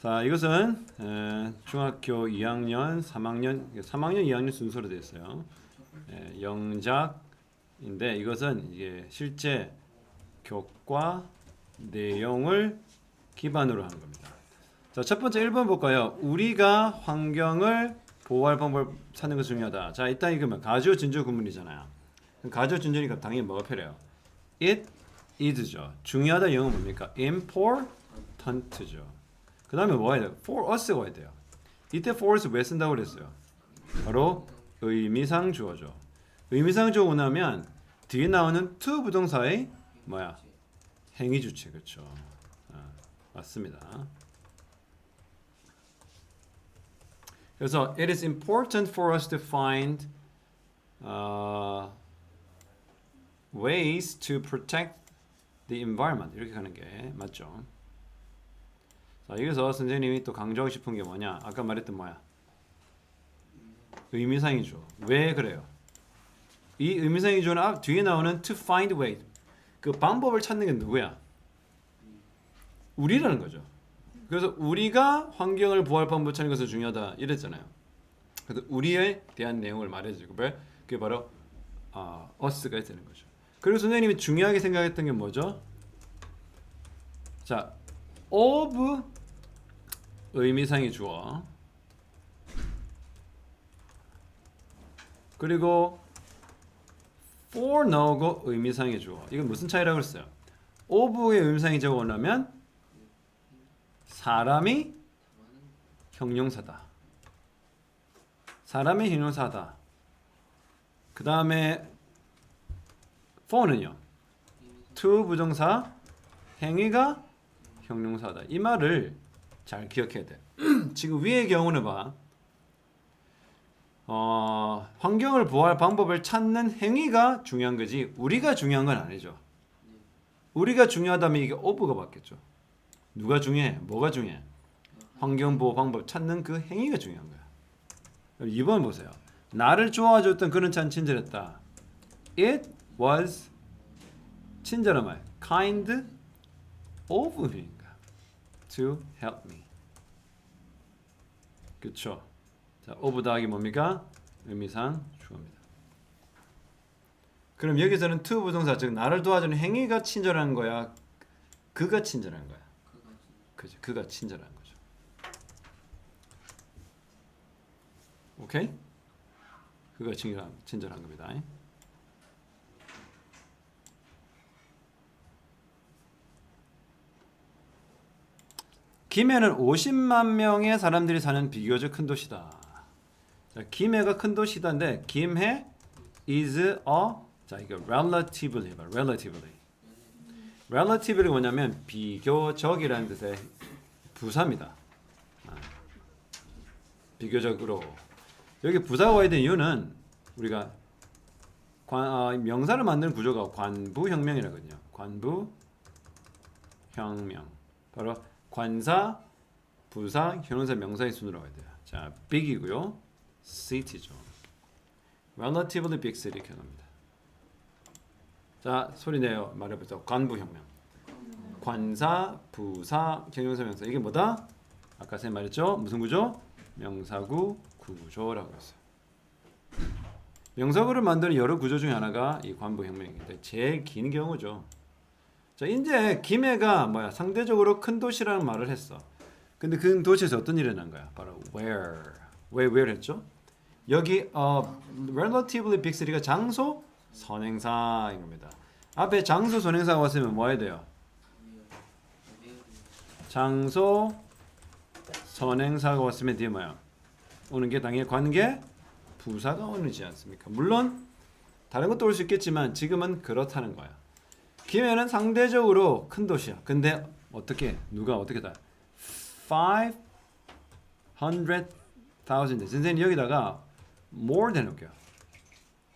자, 이것은 에, 중학교 2학년, 3학년, 3학년, 2학년 순서로 되어 있어요. 에, 영작인데 이것은 이게 실제 교과 내용을 기반으로 한 겁니다. 자, 첫 번째 1번 볼까요? 우리가 환경을 보호할 방법을 찾는 것이 중요하다. 자, 일단 이거면 가주 진주 구문이잖아요. 가주 진주니까 당연히 뭐가 필요해요? It is죠. 중요하다 영어 뭡니까? important죠. 그 다음에 뭐 해야 돼요? for us가 와야 돼요. 이때 for's 왜 쓴다고 그랬어요? 바로 의미상 주어죠. 의미상 주어 원하면 뒤에 나오는 to 부동사의 뭐야? 행위 주체 그렇죠. 아, 맞습니다. 그래서 it is important for us to find uh, ways to protect the environment 이렇게 가는 게 맞죠. 자 여기서 선생님이 또 강조하고 싶은 게 뭐냐? 아까 말했던 뭐야? 의미상이죠. 왜 그래요? 이 의미상이조는 앞 뒤에 나오는 to find way 그 방법을 찾는 게 누구야? 우리라는 거죠. 그래서 우리가 환경을 보호할 방법을 찾는 것이 중요하다 이랬잖아요. 그래서 우리에 대한 내용을 말해주고 그게 바로 아, us가 되는 거죠. 그리고 선생님이 중요하게 생각했던 게 뭐죠? 자, of 의미상의 주어 그리고 for 나오고 의미상의 주어 이건 무슨 차이라고 했어요? of의 의미상의 주어 원하면 사람이 형용사다. 사람이 형용사다. 그 다음에 for는요. to 부정사 행위가 형용사다. 이 말을 잘 기억해야 돼. 지금 위의 경우는 봐. 어, 환경을 보호할 방법을 찾는 행위가 중요한 거지 우리가 중요한 건 아니죠. 우리가 중요하다면 이게 of가 받겠죠. 누가 중요해? 뭐가 중요해? 환경 보호 방법 찾는 그 행위가 중요한 거야. 그럼 2번 보세요. 나를 좋아해줬던 그는 참 친절했다. It was 친절한 말. kind of me인가? To help me. 그쵸? 자, of 더하기 뭡니까? 의미상 주어입니다. 그럼 여기서는 to 부동사 즉 나를 도와주는 행위가 친절한 거야. 그가 친절한 거야. 그죠? 그가 친절한 거죠. 오케이? 그가 친절한 친절한 겁니다. 김해는 50만 명의 사람들이 사는 비교적 큰 도시다. 자, 김해가 큰 도시다인데 김해 is a 자 이거 relatively 봐, relatively. relative이 뭐냐면 비교적이라는 뜻의 부사입니다. 아, 비교적으로 여기 부사가 와야 된 이유는 우리가 관, 아, 명사를 만드는 구조가 관부혁명이라거든요. 관부혁명 바로 관사, 부사, 형용사, 명사의 순으로 가야 돼요. 자, big이고요. city죠. relatively big city 이렇게 합니다. 자, 소리 내요. 말해보자. 관부혁명. 관사, 부사, 형용사, 명사. 이게 뭐다? 아까 쌤 말했죠? 무슨 구조? 명사구 구조라고 했어요. 명사구를 만드는 여러 구조 중에 하나가 이 관부혁명인데 제일 긴 경우죠. 자, 이제 김해가 뭐야? 상대적으로 큰 도시라는 말을 했어. 근데 그 도시에서 어떤 일이 난 거야? 바로 where. 왜 where 했죠? 여기 어 relatively big city가 장소 선행사인 겁니다. 앞에 장소 선행사가 왔으면 뭐 해야 돼요? 장소 선행사가 왔으면 뒤에 뭐야? 오는 게 당연히 관계 부사가 오는지 않습니까? 물론 다른 것도 올 수 있겠지만 지금은 그렇다는 거야. 김해는 상대적으로 큰 도시야. 근데 어떻게 누가 어떻게 다 500,000 선생님 여기다가 more 해놓을게요.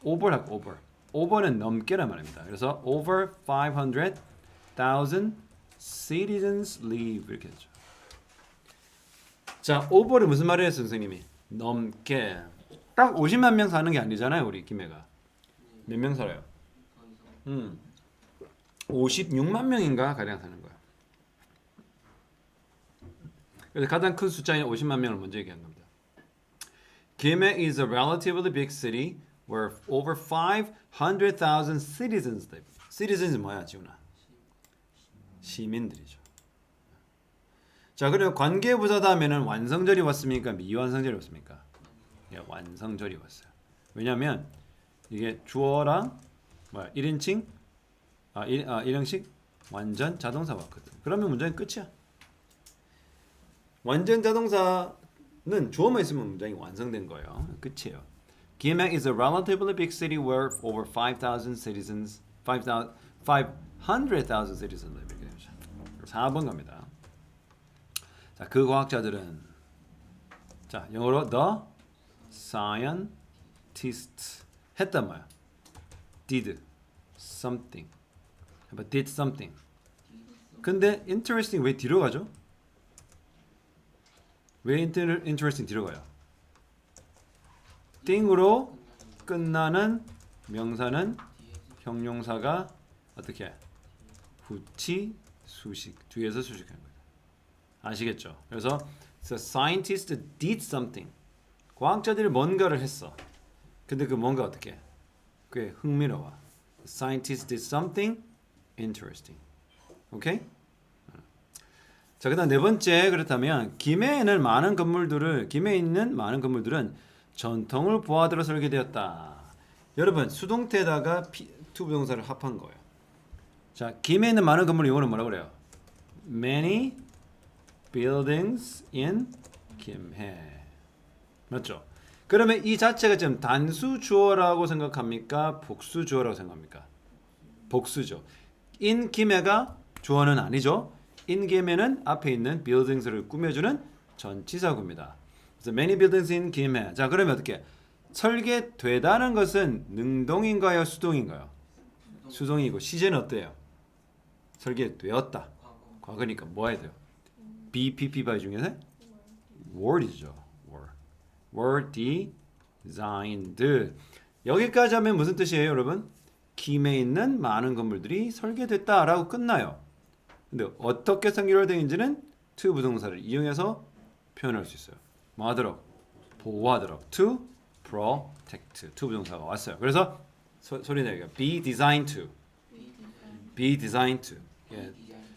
over 할거 over. over는 넘게란 말입니다. 그래서 over 500,000 citizens live 이렇게 되죠. 자, over는 무슨 말이에요, 선생님이? 넘게. 딱 50만 명 사는 게 아니잖아요, 우리 김해가. 몇 명 살아요? 음. 56만 명인가 가량 사는 거야. 그래서 가장 큰 숫자인 50만 명을 먼저 얘기한 겁니다. Gimhae is a relatively big city where over 500,000 citizens live. citizens 뭐야, 지훈아? 시민들이죠. 자, 그리고 관계부사 다음에는 완성절이 왔습니까? 미완성절이 왔습니까? 예, 완성절이 왔어요. 왜냐하면 이게 주어랑 뭐야 1인칭 아, 1, 아 1형식 완전 자동사 왔거든. 그러면 문장이 끝이야. 완전 자동사는 주어만 있으면 문장이 완성된 거예요. 끝이에요. Gimhae is a relatively big city where over 5,000 citizens, 5,000, 500,000 citizens live. 이렇게 되죠. 4번 갑니다. 자, 그 과학자들은 자, 영어로 the scientist 했단 말이야. did something. 해봐, did something. 근데 interesting 왜 뒤로 가죠? 왜 inter- interesting 뒤로 가요? thing으로 끝나는 명사는 형용사가 어떻게 후치 수식 뒤에서 수식하는 거예요. 아시겠죠? 그래서 the scientist did something. 과학자들이 뭔가를 했어. 근데 그 뭔가 어떻게? 그게 흥미로워. The scientist did something interesting. 오케이? 자, 그다음 네 번째 그렇다면 김해에는 많은 건물들을 김해에 있는 많은 건물들은 전통을 보아들어 설계되었다. 여러분 수동태에다가 to 부동사를 합한 거예요. 자, 김해에 있는 많은 건물 영어로 뭐라 그래요? Many buildings in 김해. 맞죠? 그러면 이 자체가 지금 단수 주어라고 생각합니까? 복수 주어라고 생각합니까? 복수죠. In 김해가 주어는 아니죠. in 김해는 앞에 있는 buildings를 꾸며주는 전치사구입니다. 그래서 many buildings in 김해. 자, 그러면 어떻게? 설계되다는 것은 능동인가요, 수동인가요? 수동이고 시제는 어때요? 설계되었다. 과거니까 뭐 해야 돼요? BPP 바이 중에서 word이죠. word. were designed. 여기까지 하면 무슨 뜻이에요, 여러분? 김에 있는 많은 건물들이 설계됐다라고 끝나요. 근데 어떻게 선결되는지는 to 부동사를 이용해서 표현할 수 있어요. 뭐 하도록? 보호하도록. to protect. to 부동사가 왔어요. 그래서 소, 소리 내기가 be designed to. be designed to. 예,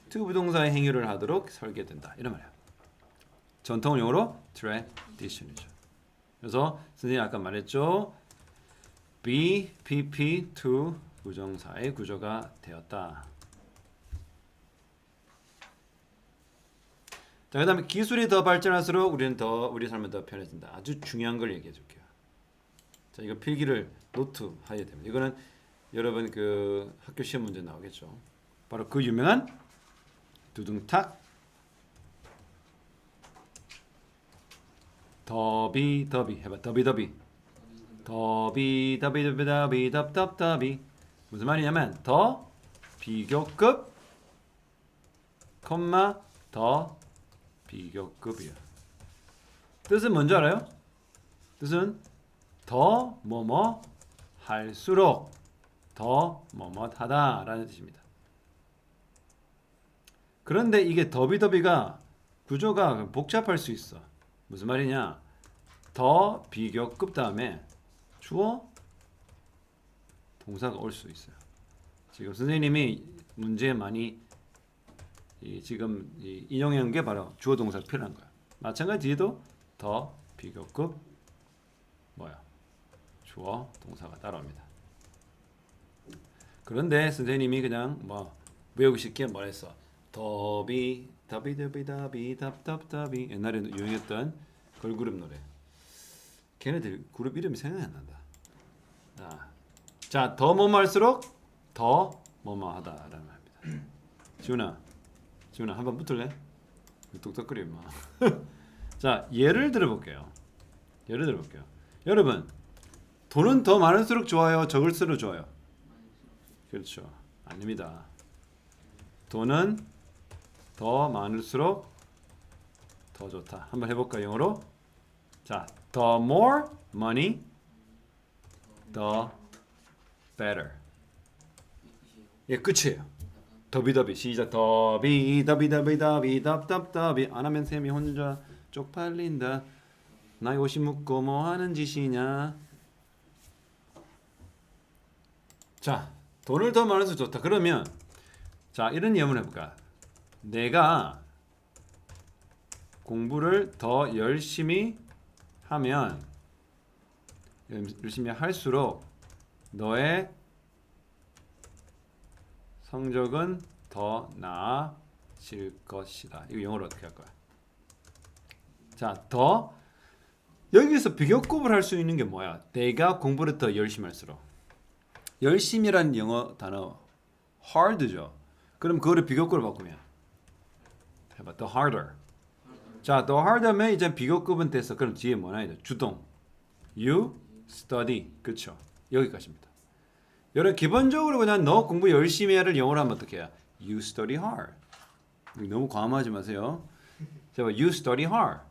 to 부동사의 행위를 하도록 설계된다. 이런 말이야. 전통 용어로 tradition이죠. 그래서 선생님 아까 말했죠. Be, pp, to 부정사의 구조가 되었다. 자, 그다음에 기술이 더 발전할수록 우리는 더 우리 삶은 더 편해진다. 아주 중요한 걸 얘기해 줄게요. 자, 이거 필기를 노트 하셔야 됩니다. 이거는 여러분 그 학교 시험 문제 나오겠죠. 바로 그 유명한 두둥탁 더비 더비 해봐 더비 더비 더비 더비 더비 더비 덥덥 더비 무슨 말이냐면 더 비교급 콤마 더 비교급이야 뜻은 뭔지 알아요? 뜻은 더 뭐뭐 할수록 더 뭐뭐 하다 라는 뜻입니다 그런데 이게 더비더비가 구조가 복잡할 수 있어. 무슨 말이냐? 더 비교급 다음에 주어 동사가 올 수 있어요. 지금 선생님이 문제에 많이 이 지금 이 놓은 게 바로 주어 동사를 표현한 거야. 마찬가지 뒤에도 더 비교급 뭐야? 주어 동사가 따라옵니다. 그런데 선생님이 그냥 뭐 외우기 쉽게 뭐랬어? 더비 더비 더비 더비 답답답이 옛날에 유행했던 걸그룹 노래. 걔네들 그룹 이름이 생각이 안 난다. 아, 자, 더 뭐할수록 더 뭐뭐하다라는 말입니다. 지훈아, 지훈아 한번 붙을래? 똑똑거리 마. 자, 예를 들어볼게요. 예를 들어볼게요. 여러분, 돈은 더 많을수록 좋아요, 적을수록 좋아요. 그렇죠. 아닙니다. 돈은 더 많을수록 더 좋다. 한번 해볼까 요 영어로? 자, the more money, the better. 예, 끝이에요. 더비더비. 시작. 더비 더비 더비 더비 답답더비 안 하면 셈이 혼자 쪽팔린다. 나의 옷이 묻고 뭐 하는 짓이냐? 자 돈을 더 많아서 좋다. 그러면 자 이런 예문 해볼까? 내가 공부를 더 열심히 하면 열심히 할수록 너의 성적은 더 나아질 것이다. 이거 영어로 어떻게 할 거야? 자, 더 여기서 비교급을 할 수 있는 게 뭐야? 내가 공부를 더 열심히 할수록 열심이라는 영어 단어 hard죠. 그럼 그거를 비교급으로 바꾸면 해봐. the harder. 자, the harder면 이제 비교급은 됐어. 그럼 뒤에 뭐 나야 돼? 주동. you study. 그렇죠. 여기까지입니다. 여러분 기본적으로 그냥 너 공부 열심히 해를 영어로 하면 어떻게 해요? You study hard. 너무 과음하지 마세요. 자, 봐, you study hard.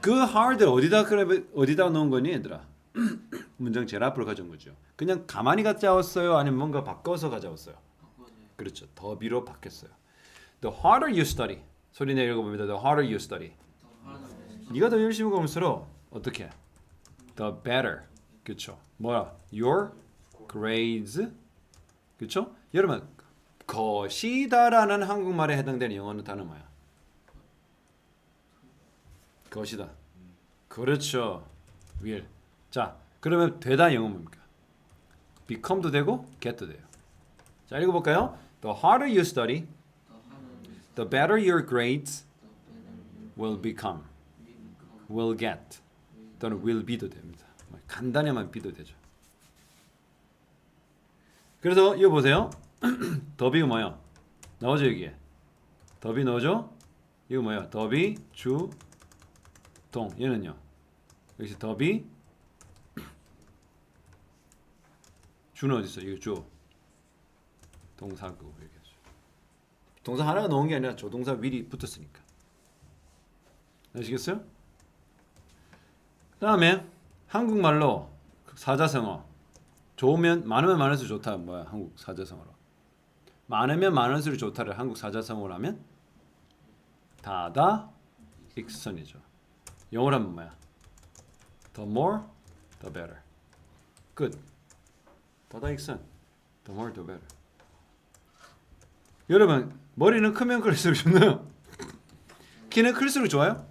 그 hard를 어디다 그래 어디다 넣은 거니 얘들아? 문장 제일 앞으로 가져온 거죠. 그냥 가만히 가져왔어요, 아니면 뭔가 바꿔서 가져왔어요. 그렇죠. 더비로 바뀌었어요. The harder you study. 소리 내 읽어봅니다. The harder you study. 네가 더 열심히 공부할수록 어떻게? 해? The better. 그렇죠. 뭐야? Your grades. 그렇죠? 여러분 것이다라는 한국말에 해당되는 영어는 단어 뭐야? 것이다. 그렇죠. will. 자, 그러면 되다 영어 뭡니까? become도 되고 get도 돼요. 자, 읽어볼까요? The harder you study, the better your grades will become, will get, 또는 will be도 됩니다. 뭐 간단히만 be도 되죠. 그래서 이거 보세요. 더비가 뭐야? 나오죠 여기에. 더비 넣어줘. 이거 뭐야? 더비 주 동. 얘는요. 여기서 더비 주는 어디 있어? 이거 주. 이렇게 하죠. 동사 하나가 넣은 게 아니라 조동사 미리 붙었으니까. 아시겠어요? 그다음에 한국말로 사자성어. 좋으면 많으면 많을수록 좋다. 뭐야 한국 사자성어로. 많으면 많을수록 좋다를 한국 사자성어로 하면 다다 익선이죠. 영어로 하면 뭐야? The more the better. 끝 다다 익선. The more the better. 여러분 머리는 크면 클수록 좋나요? 키는 클수록 좋아요?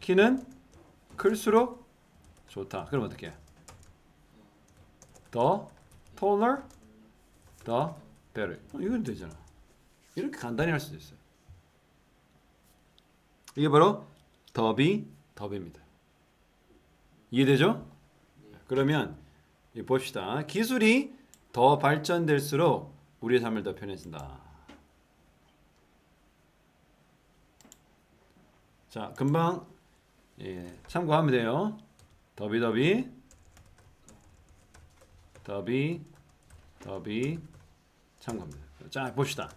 키는 클수록 좋다 그럼 어떻게 해? the taller, the better. 어, 이건 되잖아. 이렇게 간단히 할 수도 있어요. 이게 바로 더비, 더비입니다. 이해되죠? 그러면 이 봅시다. 기술이 더 발전될수록 우리의 삶을 더 편해진다. 자, 금방 예, 참고하면 돼요. 더비 더비 더비 더비 참고합니다. 자 봅시다.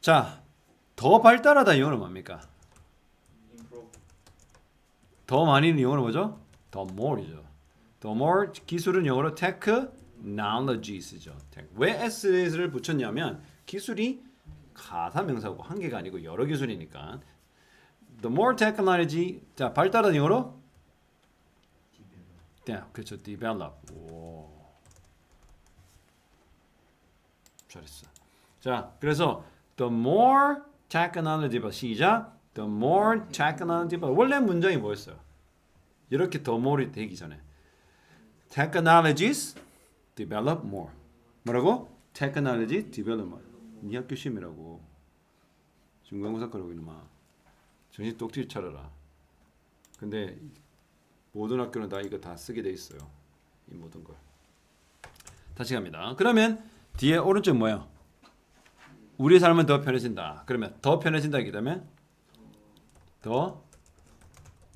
자 더 발달하다 영어로 뭡니까? 더 많이는 영어로 뭐죠? 더 more이죠. 더 more 기술은 영어로 technologies죠. 왜 s를 붙였냐면 기술이 가사 명사고 한 개가 아니고 여러 기술이니까 the more technology 자 발달한 영어로 네, 그렇죠. develop. 오. 잘했어. 자, 그래서 the more technology 봐. 시작. the more technology 봐. 원래 문장이 뭐였어요? 이렇게 the more이 되기 전에 technologies develop more. 뭐라고? technology develop more. 네 학교 시험이라고. 중간고사 거라고 이놈아. 정신 똑띠 차려라. 근데 모든 학교는 다 이거 다 쓰게 돼 있어요. 이 모든 걸. 다시 갑니다. 그러면 뒤에 오른쪽 뭐예요? 우리의 삶은 더 편해진다. 그러면 더 편해진다기 때문에 더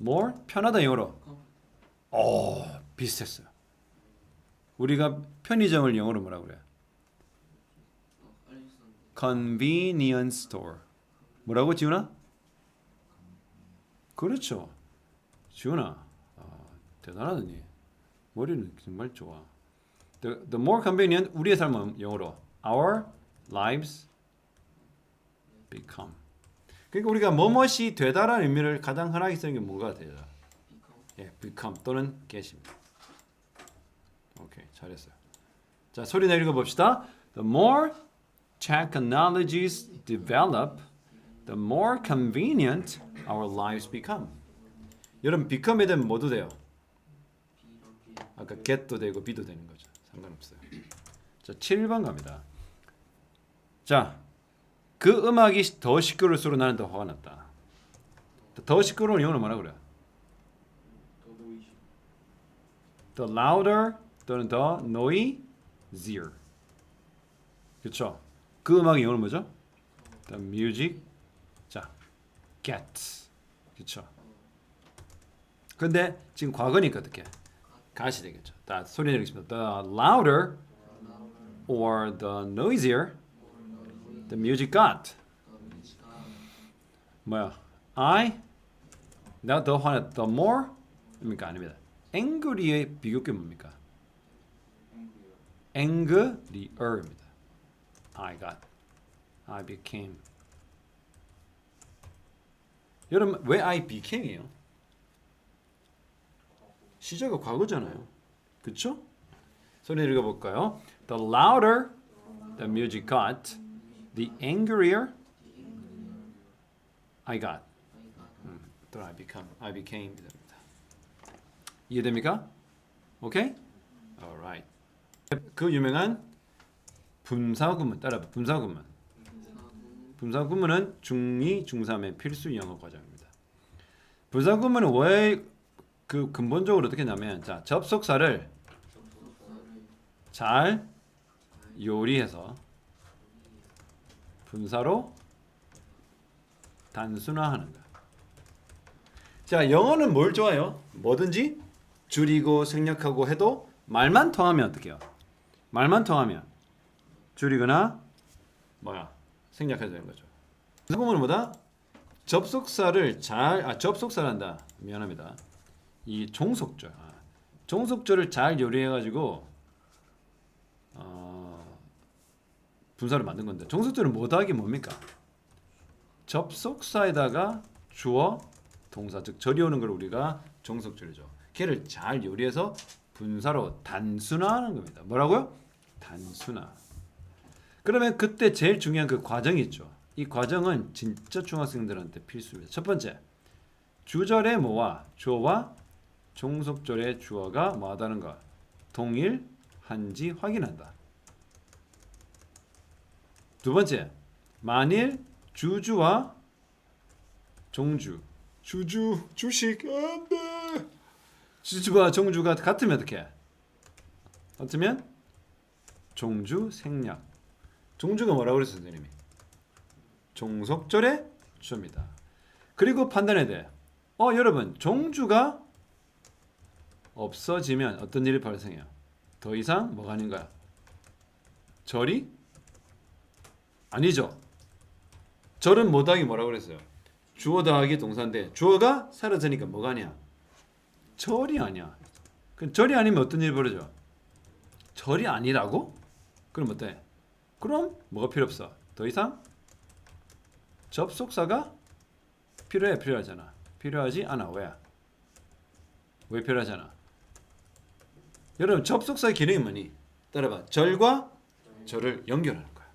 more 편하다 영어로. 오 비슷했어요. 우리가 편의점을 영어로 뭐라 그래요? convenience store. 뭐라고 지훈아? 그렇죠. 지훈아 아, 대단하더니 머리는 정말 좋아. The, the more convenient 우리의 삶은 영어로 our lives become. 그러니까 우리가 뭐뭇이 되다라는 의미를 가장 흔하게 쓰는 게 뭔가 되다. 예, become 또는 get입니다. 오케이, 잘했어요. 자, 소리 내리고 봅시다. The more technologies develop, the more convenient our lives become. 여러분, become에 되면 뭐도 돼요? 아까 get도 되고 be도 되는 거죠. 상관없어요. 자, 7번 갑니다. 자, 그 음악이 더 시끄러울수록 나는 더 화가 났다. 더 시끄러운 영어는 뭐라 그래? The louder 또는 the noisier. 그렇죠? 그 음악의 영어는 뭐죠? The music. 자, gets. 그렇죠? 근데 지금 과거니까 어떻게? 가시 되겠죠. 다 소리 내리겠습니다. The louder or the noisier the music got. 뭐야? I 내가 더 화냈 the more 입니까 아닙니다. angry의 비교격 뭡니까? angrier입니다. I got, I became. 여러분 왜 I became이요? 시제가 과거잖아요. 그렇죠? 소리 읽어볼까요? The louder the music got, the angrier I got. 음, 또 I become, I became 됩니다. 이해됩니까? 오케이? Alright. 그 유명한 분사구문 따라봐. 분사구문. 분사구문은 중2, 중3의 필수 영어 과정입니다. 분사구문은 왜 그 근본적으로 어떻게 하냐면 자 접속사를 잘 요리해서 분사로 단순화하는 거야. 자, 영어는 뭘 좋아요? 뭐든지 줄이고 생략하고 해도 말만 통하면 어떻게요? 말만 통하면 줄이거나 뭐야 생략해야 되는 거죠. 한국어는 뭐다? 접속사를 잘, 아 접속사란다. 미안합니다. 이 종속절, 아, 종속절을 잘 요리해가지고 어, 분사를 만든 건데 종속절은 못하기 뭡니까? 접속사에다가 주어 동사 즉 절이 오는 걸 우리가 종속절이죠. 걔를 잘 요리해서 분사로 단순화하는 겁니다. 뭐라고요? 단순화. 그러면 그때 제일 중요한 그 과정이 있죠. 이 과정은 진짜 중학생들한테 필수입니다. 첫 번째, 주절의 뭐와 주어와 종속절의 주어가 뭐하다는가 동일한지 확인한다. 두 번째, 만일 주주와 종주, 주주, 주식 안돼. 주주와 종주가 같으면 어떻게? 같으면 종주 생략. 종주가 뭐라고 그랬어 선생님이? 종속절의 주입니다. 그리고 판단해야 돼. 어 여러분 종주가 없어지면 어떤 일이 발생해요? 더 이상 뭐가 아닌가요? 절이 아니죠. 절은 못하기 뭐라고 그랬어요? 주어 더하기 동사인데 주어가 사라지니까 뭐가 아니야? 절이 아니야. 그 절이 아니면 어떤 일이 벌어져? 절이 아니라고? 그럼 어때? 그럼 뭐가 필요 없어? 더 이상 접속사가 필요해 필요하잖아. 필요하지 않아 왜? 왜 필요하잖아? 여러분 접속사의 기능이 뭐니? 따라봐. 절과 절을 연결하는 거야.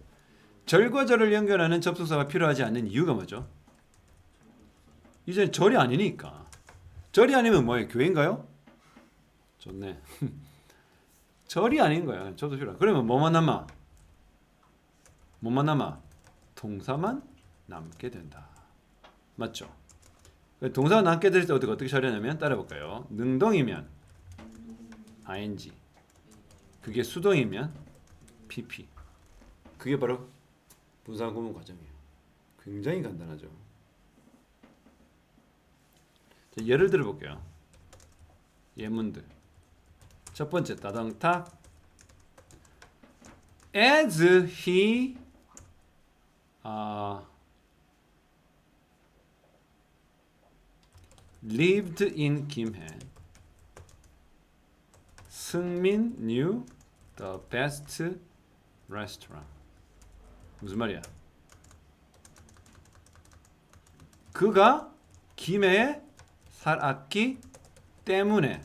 절과 절을 연결하는 접속사가 필요하지 않는 이유가 뭐죠? 이제 절이 아니니까. 절이 아니면 뭐예요? 교회인가요? 좋네. 절이 아닌 거야. 저도 필요. 그러면 뭐만 남아? 뭐만 남아? 동사만 남게 된다. 맞죠? 동사가 남게 될 때 어떻게 어떻게 처리하냐면 따라볼까요? 능동이면 ing, 그게 수동이면 pp. 그게 바로 분사 구문 과정이에요. 굉장히 간단하죠. 자, 예를 들어 볼게요. 예문들. 첫 번째 따당탁 as he uh, lived in Kimhae 승민 knew the best restaurant 무슨 말이야? 그가 김해에 살았기 때문에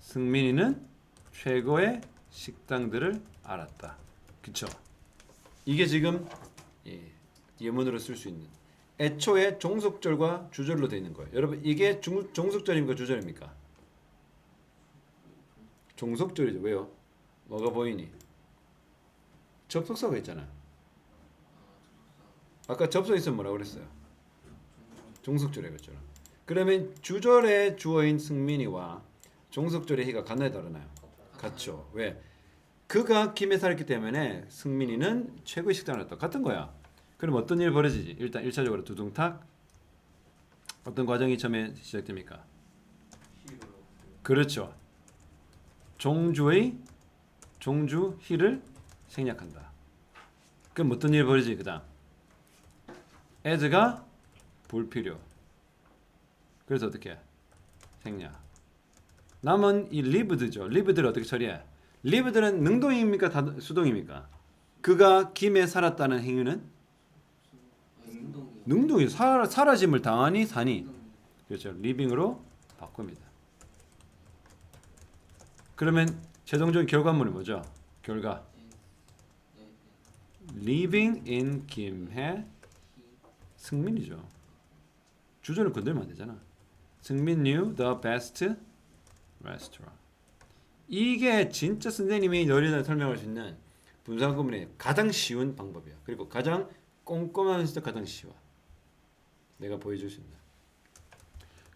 승민이는 최고의 식당들을 알았다. 그쵸? 이게 지금 예, 예문으로 쓸 수 있는 애초에 종속절과 주절로 되어 있는 거예요. 여러분 이게 중, 종속절입니까 주절입니까? 종속절이죠. 왜요? 뭐가 보이니? 접속사가 있잖아. 아까 접속 있으면 뭐라고 그랬어요? 종속절에 그랬잖아. 그러면 주절의 주어인 승민이와 종속절의 희가 같나요 다르나요? 같죠. 왜? 그가 김에 살았기 때문에 승민이는 최고의 식당을 했다. 같은 거야. 그럼 어떤 일이 벌어지지? 일단 1차적으로 두둥탁 어떤 과정이 처음에 시작됩니까? 그렇죠. 종주의 종주 희를 생략한다. 그럼 어떤 일이 벌어지지? 그다음 as가 불필요. 그래서 어떻게? 생략. 남은 이 lived죠. lived를 어떻게 처리해? lived는 능동입니까? 다- 수동입니까? 그가 김에 살았다는 행위는 능동이 사, 사라짐을 당하니 사니 그렇죠. living으로 바꿉니다. 그러면 최종적인 결과물이 뭐죠? 결과 living in 김해 승민이죠. 주저를 건들면 안 되잖아. 승민 knew the best restaurant. 이게 진짜 선생님이 너희들 설명할 수 있는 분산 구문의 가장 쉬운 방법이야. 그리고 가장 꼼꼼하면서도 가장 쉬워. 내가 보여줄 수 있는.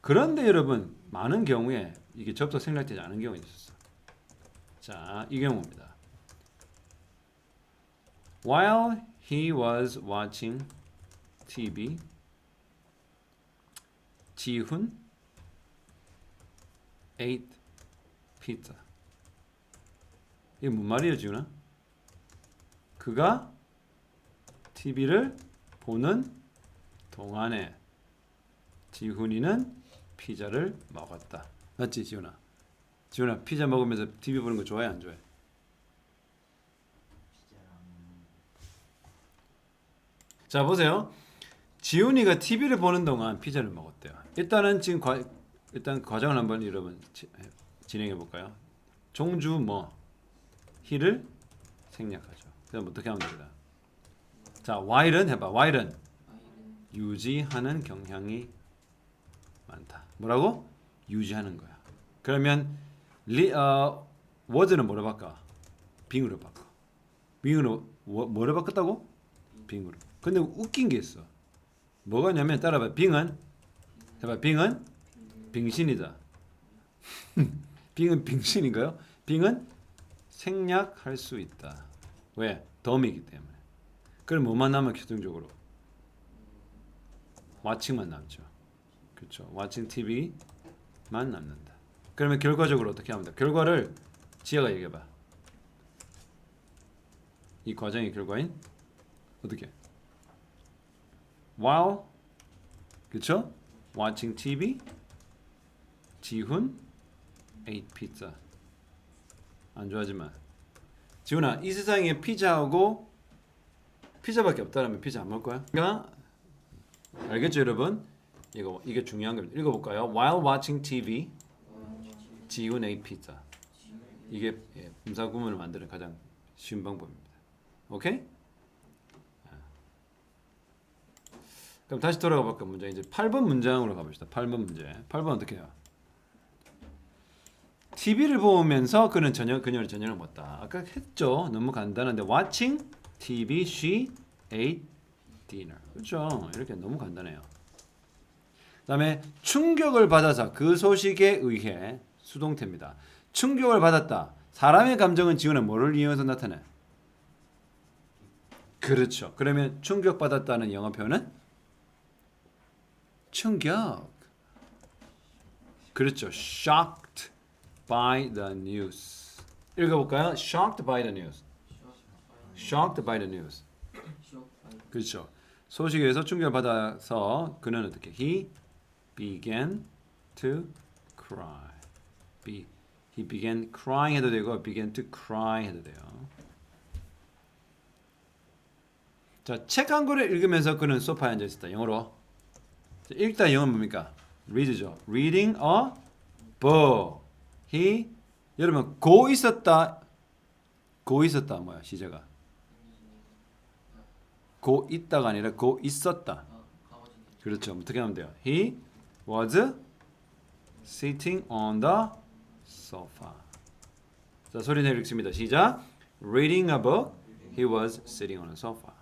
그런데 여러분 많은 경우에 이게 접속 생략되지 않은 경우가 있었어. 자, 이 경우입니다. While he was watching TV, 지훈 ate pizza. 이게 뭔 말이에요, 지훈아? 그가 TV를 보는 동안에 지훈이는 피자를 먹었다. 맞지, 지훈아? 지훈아, 피자 먹으면서 TV 보는 거 좋아해, 안 좋아해? 자, 보세요. 지훈이가 TV를 보는 동안 피자를 먹었대요. 일단은 지금 과, 일단 과정을 한번 여러분 지- 진행해 볼까요? 종주 뭐 히를 생략하죠. 그럼 어떻게 하면 됩니다. 자, while은 해봐. 아이는 유지하는 경향이 많다. 뭐라고? 유지하는 거야. 그러면 리, 어, was는 뭐로 바꿔? 빙으로 바꿔. 빙으로 뭐, 뭐로 바꿨다고? 빙으로. 근데 웃긴 게 있어. 뭐가냐면 따라봐. 빙은 해봐. 빙은 빙신이다. 빙은 빙신인가요? 빙은 생략할 수 있다. 왜? 덤이기 때문에. 그럼 뭐만 남아 최종적으로? 와칭만 남죠. 그렇죠. 와칭 TV만 남는다. 그러면 결과적으로 어떻게 합니다. 결과를 지혜가 얘기해 봐. 이 과정의 결과인 어떻게? While 그렇죠? Watching TV 지훈 ate pizza 안 좋아하지만 지훈아 이 세상에 피자하고 피자밖에 없다라면 피자 안 먹을 거야? 그러니까 알겠죠 여러분? 이거 이게 중요한 겁니다. 읽어볼까요? While watching TV, 지훈 ate pizza. 이게 예, 분사 구문을 만드는 가장 쉬운 방법입니다. 오케이? 아. 그럼 다시 돌아가 볼까 문장 이제 8번 문장으로 가봅시다. 8번 문제. 8번 어떻게 해요? TV를 보면서 그는 저녁 그녀는 저녁을 먹었다. 아까 했죠. 너무 간단한데 watching TV she ate dinner. 그렇죠. 이렇게 너무 간단해요. 그다음에 충격을 받아서 그 소식에 의해 수동태입니다. 충격을 받았다. 사람의 감정은 지우는 뭐를 이용해서 나타내? 그렇죠. 그러면 충격 받았다는 영어 표현은 충격. 그렇죠. shocked by the news. 읽어볼까요? shocked by the news. shocked by the news. 그렇죠. 소식에서 충격을 받아서 그는 어떻게? He began to cry. Be, he began crying 해도 되고 began to cry 해도 돼요. 자, 책 한 권을 읽으면서 그는 소파에 앉아 있었다. 영어로. 자, 읽다 영어는 뭡니까? read죠. reading a book. He 여러분 고 있었다. 고 있었다 뭐야 시제가? 고 있다가 아니라 고 있었다. 그렇죠. 어떻게 하면 돼요? He was sitting on the sofa. 자, 소리 내어 읽습니다. 시작. Reading a book. He was sitting on a sofa.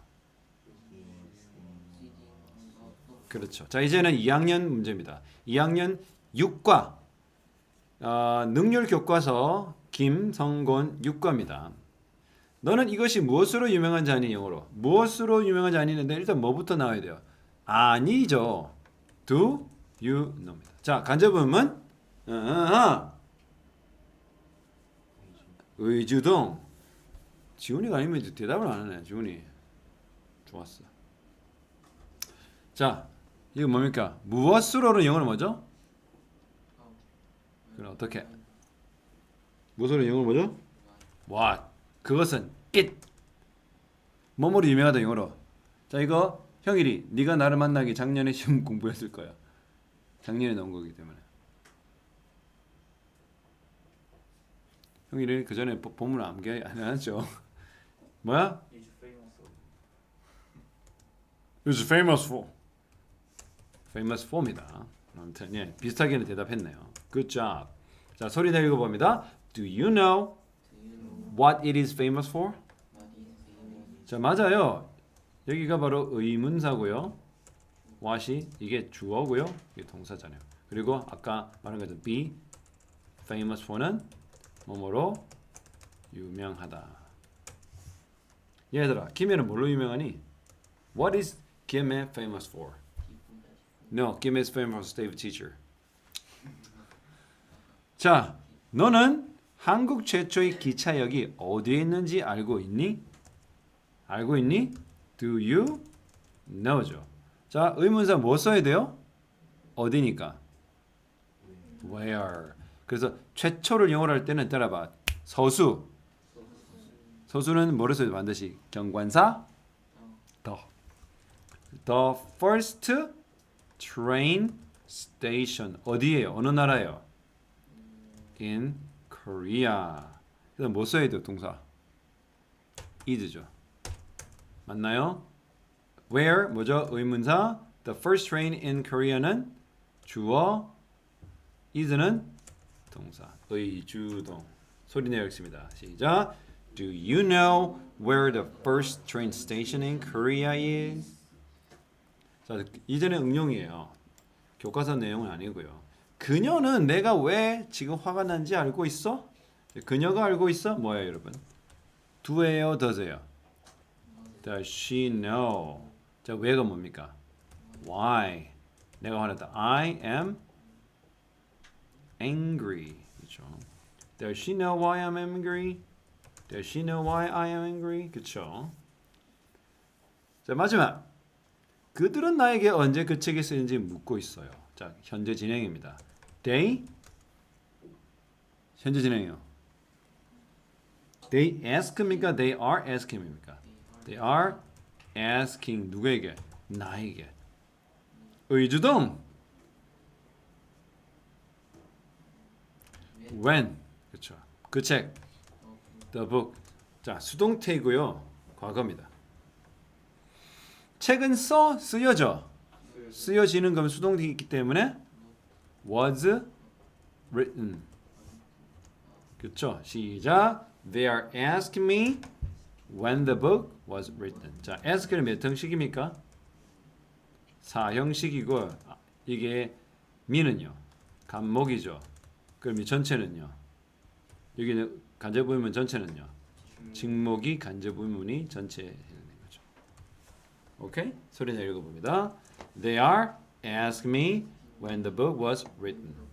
그렇죠. 자, 이제는 2학년 문제입니다. 2학년 6과 어, 능률 교과서 김성곤 6과입니다. 너는 이것이 무엇으로 유명한 자니 영어로 무엇으로 유명한 자니는데 일단 뭐부터 나와야 돼요? 아니죠. Do you know입니다. 자, 간접음은 어. 의주동. 지훈이가 아니면 대답을 안 하네. 지훈이. 좋았어. 자, 이거 뭡니까? 무엇으로는 영어로 뭐죠? 그럼 어떻게? 무엇으로 영어로 뭐죠? What? 그것은 it. 뭐뭐로 유명하다 영어로. 자, 이거 형일이 네가 나를 만나기 작년에 시험 공부했을 거야. 작년에 나온 거기 때문에. 형일이 그 전에 본문 암기 안 했죠. 뭐야? Is famous for. famous for입니다. 아무튼 예 비슷하게는 대답했네요. Good job. 자 소리 내고 읽어봅니다. Do you know what it is famous for? 자 맞아요. 여기가 바로 의문사고요. what이 이게 주어고요. 이게 동사잖아요. 그리고 아까 말한 것처럼 be famous for는 뭐뭐로 유명하다. 얘들아, 김해는 뭘로 유명하니? What is 김해 famous for? No, Kim is famous David teacher. 자, 너는 한국 최초의 기차역이 어디에 있는지 알고 있니? 알고 있니? Do you know죠. 자, 의문사 뭐 써야 돼요? 어디니까? Where. 그래서 최초를 영어로 할 때는 따라봐. 서수. 서수는 써야 돼? 반드시 경관사. the. The first train station 어디예요? 어느 나라예요? In Korea. 그래서 뭐 써야 돼요? 동사. is죠. 맞나요? Where 뭐죠? 의문사. The first train in Korea는 주어. is는 동사. 의주동. 소리 내어 읽습니다. 시작. Do you know where the first train station in Korea is? 자, 이전에 응용이에요. 교과서 내용은 아니고요. 그녀는 내가 왜 지금 화가 난지 알고 있어? 그녀가 알고 있어? 뭐예요, 여러분? do예요, does예요? Does she know? 자, 왜가 뭡니까? Why? 내가 화났다. I am angry. 그렇죠? Does she know why I'm angry? Does she know why I am angry? 그렇죠? 자, 마지막. 그들은 나에게 언제 그 책이 쓰인지 묻고 있어요. 자, 현재 진행입니다. They 현재 진행이요. They ask입니까? They are asking입니까? They are asking 누구에게? 나에게. 의주동. When 그렇죠. 그 책. The book. 자, 수동태이고요. 과거입니다. 책은 써 쓰여져. 쓰여지는 건 수동태이기 때문에 was written. 그렇죠? 시작. They are asking me when the book was written. 자, ask는 몇 형식입니까? 사형식이고 아, 이게 me는요. 간목이죠. 그럼 이 전체는요. 여기는 간접부문 전체는요. 직목이 간접부문이 전체에 해당되는 거죠. 오케이? 소리 내어 읽어봅니다. They are ask me when the book was written.